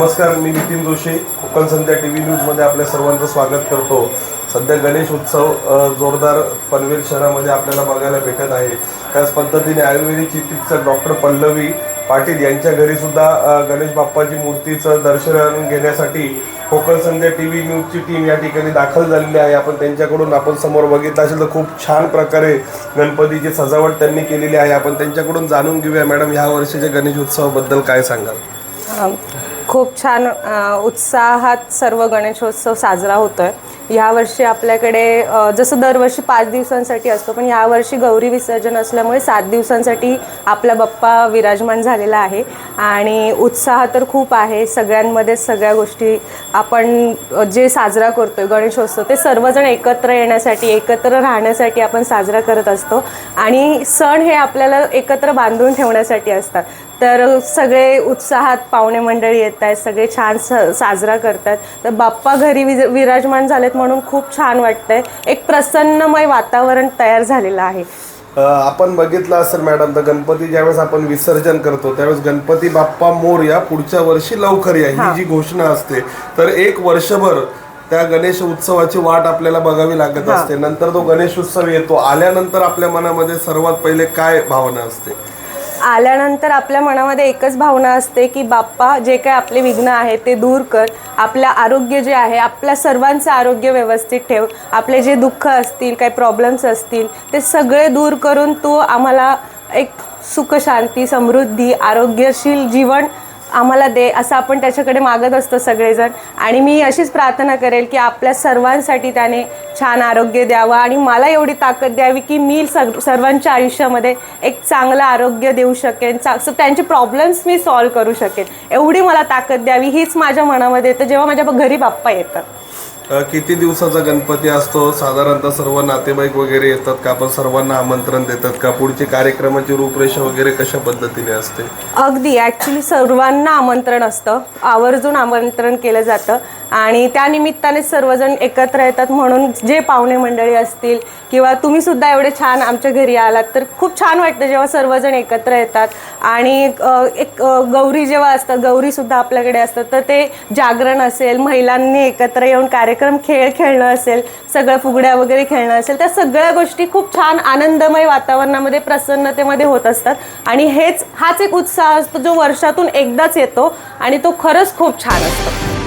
नमस्कार मी Nitin Joshi Konkan Sandhya T V न्यूजमध्ये आपल्या सर्वांचं स्वागत करतो. सध्या गणेश उत्सव जोरदार पनवेल शहरामध्ये आपल्याला बघायला भेटत आहे. त्याच पद्धतीने आयुर्वेदिक चिकित्सक डॉक्टर पल्लवी पाटील यांच्या घरी सुद्धा गणेश बाप्पाची मूर्तीचं दर्शन घेण्यासाठी कोकण संध्या टी व्ही न्यूजची टीम या ठिकाणी दाखल झालेली आहे. आपण त्यांच्याकडून आपण समोर बघितलं असेल तर खूप छान प्रकारे गणपतीची सजावट त्यांनी केलेली आहे. आपण त्यांच्याकडून जाणून घेऊया मॅडम ह्या वर्षीच्या गणेश उत्सवाबद्दल काय सांगाल? खूप छान उत्साहात सर्व गणेशोत्सव साजरा होतो आहे यावर्षी आपल्याकडे जसं दरवर्षी पाच दिवसांसाठी असतो पण यावर्षी गौरी विसर्जन असल्यामुळे सात दिवसांसाठी आपला बाप्पा विराजमान झालेला आहे. आणि उत्साह तर खूप आहे सगळ्यांमध्ये सगळ्या गोष्टी आपण जे साजरा करतोय गणेशोत्सव ते सर्वजण एकत्र येण्यासाठी एकत्र राहण्यासाठी आपण साजरा करत असतो. आणि सण हे आपल्याला एकत्र बांधून ठेवण्यासाठी असतात. तर सगळे उत्साहात पाहुणे मंडळी येत आहेत सगळे छान स साजरा करतात. तर बाप्पा घरी विज विराजमान झालेत म्हणून खूप छान वाटतंय. एक प्रसन्नमय वातावरण तयार झालेलं आहे. अ, आपण बघितलं असेल मॅडम तर गणपती ज्यावेळेस आपण विसर्जन करतो त्यावेळेस गणपती बाप्पा मोरया पुढच्या वर्षी लवकर या ही जी घोषणा असते. तर एक वर्षभर त्या गणेश उत्सवाची वाट आपल्याला बघावी लागत असते. नंतर तो गणेश उत्सव येतो आल्यानंतर आपल्या मनामध्ये सर्वात पहिले काय भावना असते? आल्यानंतर आपल्या मनामध्ये एकच भावना असते की बाप्पा जे काय आपले विघ्न आहे ते दूर कर. आपलं आरोग्य जे आहे आपल्या सर्वांचं आरोग्य व्यवस्थित ठेव. आपले जे दुःख असतील काही प्रॉब्लेम्स असतील ते सगळे दूर करून तू आम्हाला एक सुख शांती समृद्धी आरोग्यशील जीवन आम्हाला दे असं आपण त्याच्याकडे मागत असतो सगळेजण. आणि मी अशीच प्रार्थना करेल की आपल्या सर्वांसाठी त्याने छान आरोग्य द्यावं. आणि मला एवढी ताकद द्यावी की मी सग सर्वांच्या आयुष्यामध्ये एक चांगलं आरोग्य देऊ शकेन. चा त्यांचे प्रॉब्लेम्स मी सॉल्व करू शकेन. एवढी मला ताकद द्यावी हीच माझ्या मनामध्ये येतं. जेव्हा माझ्या घरी बाप्पा येतात. किती दिवसाचा गणपती असतो? साधारणतः सर्व नातेवाईक वगैरे येतात का? आपण सर्वांना आमंत्रण देतात का? पुढची कार्यक्रमाची रूपरेषा वगैरे कशा पद्धतीने असते? अगदी ॲक्च्युली सर्वांना आमंत्रण असतं. आवर्जून आमंत्रण केलं जातं. आणि त्यानिमित्ताने सर्वजण एकत्र येतात. म्हणून जे पाहुणे मंडळी असतील किंवा तुम्ही सुद्धा एवढे छान आमच्या घरी आलात तर खूप छान वाटतं जेव्हा सर्वजण एकत्र येतात. आणि एक गौरी जेव्हा असतं गौरीसुद्धा आपल्याकडे असतं तर ते जागरण असेल महिलांनी एकत्र येऊन कार्यक्रम खेळ खेळणं असेल सगळं फुगड्या वगैरे खेळणं असेल त्या सगळ्या गोष्टी खूप छान आनंदमय वातावरणामध्ये प्रसन्नतेमध्ये होत असतात. आणि हेच हाच एक उत्साह असतो जो वर्षातून एकदाच येतो आणि तो खरंच खूप छान असतो.